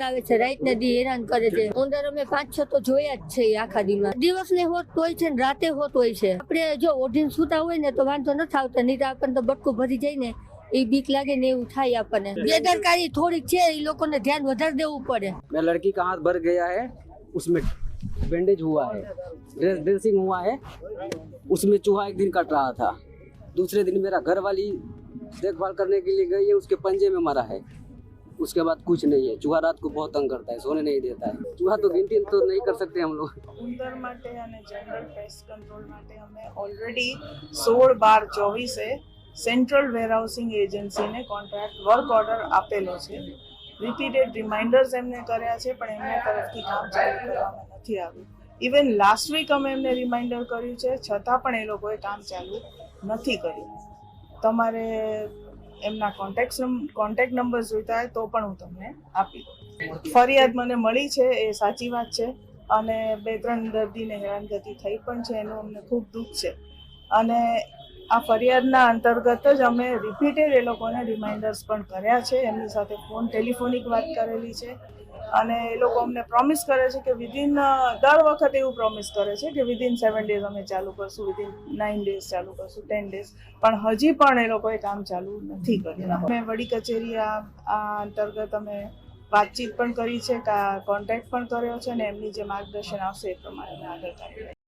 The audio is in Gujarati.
આવે છે રાત ને દી હેરાન કરે છે ઉંદર અમે પાંચ છ તો જોયા જ છે ઈ આખા દીમાં દિવસ ને હોત હોય છે ને રાતે હોત હોય છે આપણે જો ઓઢીને સુતા હોય ને તો વાંધો નથી આવતો નહીં તો આપણને તો બટકું ભરી જાય ને એ બીક લાગે ને એવું થાય આપણને બેદરકારી થોડીક છે એ લોકોને ધ્યાન વધારે દેવું પડે मेरा लड़की का हाथ भर गया है उसमें बैंडेज हुआ है ड्रेस ड्रेसिंग हुआ है उसमें चूहा एक दिन कट रहा था दूसरे दिन मेरा घर वाली देखभाल करने के लिए गई है उसके पंजे में मरा है उसके बाद कुछ नहीं है चूहा रात को बहुत तंग करता है सोने नहीं देता है चूहा तो गिनती तो नहीं कर सकते हम लोग ઉંદર માટે અને જનરલ પેસ્ટ કંટ્રોલ માટે અમે ઓલરેડી સોળ બાર ચોવીસે સેન્ટ્રલ વેરહાઉસિંગ એજન્સીને કોન્ટ્રાક્ટ વર્ક ઓર્ડર આપેલો છે રિપીટેડ રિમાઇન્ડર્સ એમને કર્યા છે પણ એમના તરફથી કામ ચાલુ કરવામાં નથી આવ્યું ઇવન લાસ્ટ વીક અમે એમને રિમાઇન્ડર કર્યું છે છતાં પણ એ લોકોએ કામ ચાલુ નથી કર્યું તમારે એમના કોન્ટેક્ટ કોન્ટેક્ટ નંબર જોઈતા હોય તો પણ હું તમને આપી દઉં. ફરિયાદ મને મળી છે, એ સાચી વાત છે. અને બે ત્રણ દર્દીને હેરાનગતિ થઈ પણ છે, એનું અમને ખૂબ દુઃખ છે. અને આ ફરિયાદના અંતર્ગત જ અમે રિપીટેડ એ લોકોને રિમાઇન્ડર્સ પણ કર્યા છે. એમની સાથે ફોન ટેલિફોનિક વાત કરેલી છે. અને એ લોકો અમને પ્રોમિસ કરે છે કે વિધિન દર વખતે એવું પ્રોમિસ કરે છે કે વિધિન સેવન ડેઝ અમે ચાલુ કરશું વિધિન નાઇન ડેઝ ચાલુ કરશું ટેન ડેઝ પણ હજી પણ એ લોકોએ કામ ચાલુ નથી કર્યું. અમે વડી કચેરી આ અંતર્ગત અમે વાતચીત પણ કરી છે કોન્ટેક્ટ પણ કર્યો છે અને એમની જે માર્ગદર્શન આવશે એ પ્રમાણે આગળ કાર્યવાહી